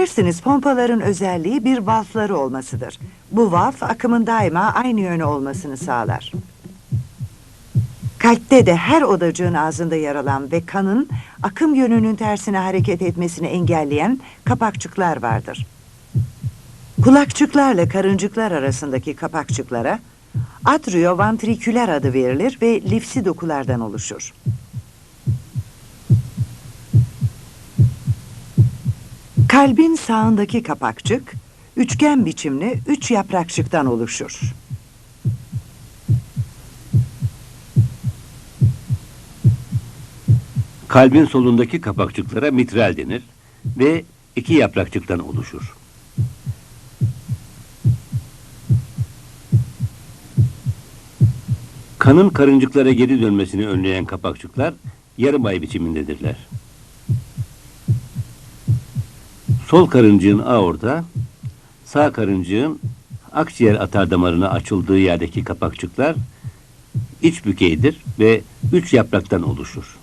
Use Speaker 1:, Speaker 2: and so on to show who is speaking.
Speaker 1: Bilirsiniz pompaların özelliği bir valfları olmasıdır. Bu valf akımın daima aynı yöne olmasını sağlar. Kalpte de her odacığın ağzında yer alan ve kanın akım yönünün tersine hareket etmesini engelleyen kapakçıklar vardır. Kulakçıklarla karıncıklar arasındaki kapakçıklara atrioventriküler adı verilir ve lifsi dokulardan oluşur. Kalbin sağındaki kapakçık, üçgen biçimli üç yaprakçıktan oluşur.
Speaker 2: Kalbin solundaki kapakçıklara mitral denir ve iki yaprakçıktan oluşur. Kanın karıncıklara geri dönmesini önleyen kapakçıklar yarım ay biçimindedirler. Sol karıncığın aorta, sağ karıncığın akciğer atar damarına açıldığı yerdeki kapakçıklar iç bükeydir ve üç yapraktan oluşur.